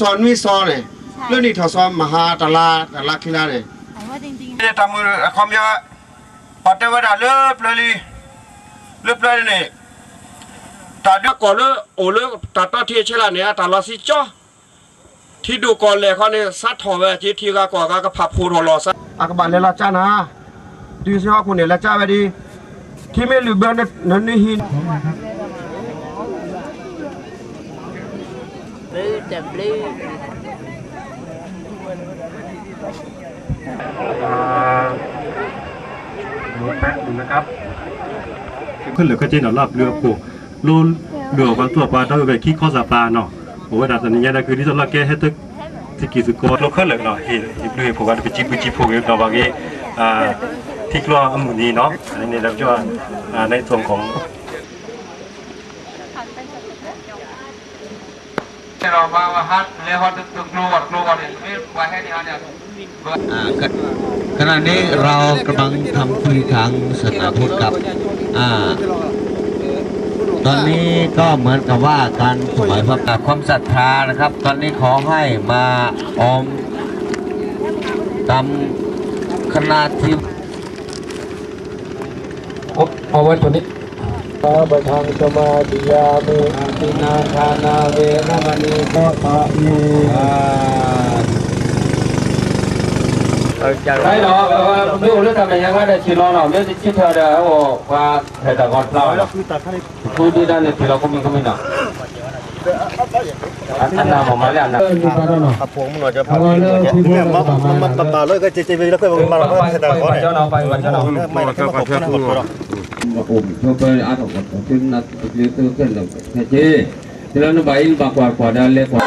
รูสอนวิสอนเนี่ยเรื่องนี้เขาสอนมหาตลาดตลาดกีฬาเนี่ยแต่ว่าจริงๆจะทำมือความยาปัตตาวดาเลิบเลยลีเลิบเลยเนี่ยตาเดียวก่อนเลยโอ้เลยตาต้าที่เชล่าเนี่ยตาลาซิจ้อที่ดูก่อนเลยเขาเนี่ยซัดถอแวจีทีกาก่อนก็พับพูรอรอซัดอากบาเลละจ้านะดูสิว่าคุณเนี่ยละจ้าไปดีที่ไม่ลืมเบนนั่นนี่หินบลูแต่บลูขึ้นเหลือก็เจนเอารอบเรือปูรูเรือวันตัวปลาต้องไปขี้ข้อสาปลาเนาะผมว่าดัดอันนี้นะคือที่ต้องรักแกให้ตึกที่กี่สุกโลขึ้น blue, the blue. cứ lửa cái trên đó là lửa của luôn lửa quan tuộc và đôi về khi có giả bà nọ. Ôi đặt là nhà đây cứ đi cho là kia hết tức thì kỳ sự có lúc khởi lực nọ thì thì lửa của bạn phù nó vào cái à thích âm mưu gì nó. Nên làm cho à nên của มาว่าฮัทเรียกว่าตึกกลัวกลัวเนี่ยไม่ไว้ให้ที่ฮัทเนี่ยอ่าขขณะนี้เรากำลังทำคุยทางศาสนาพุทธกับอ่าตอนนี้ก็เหมือนกับว่าการถวายพระป่าความศรัทธานะครับ ตอนนี้ขอให้มาออมตามคณะที่เอาไว้ตัวนี้ พระปทังสมาธิยามิตินาทานาเวรมณีพระปะมีไม่หรอกว่าลูกเรื่องทำยังไงก็ได้ชิลอนหรอกเรื่องที่เธอเด้อโอ้ว่าเธอแต่ก่อนเราพูดดีด้านนี้ที่เราก็มีก็ม่หนักอันนั้นผมมาแล้วนนะครับผมหน่อยจะพาไปเนี่ยมันมันตำตาเลยก็เจเจไปแล้วก็มาเราก็เสด็จก่อนเนี่ยไม่ก็ไปเพื่อนคุณ um chope ato ko tin na tu ke lo ke che tilan bail ba kwa kwa dale kwa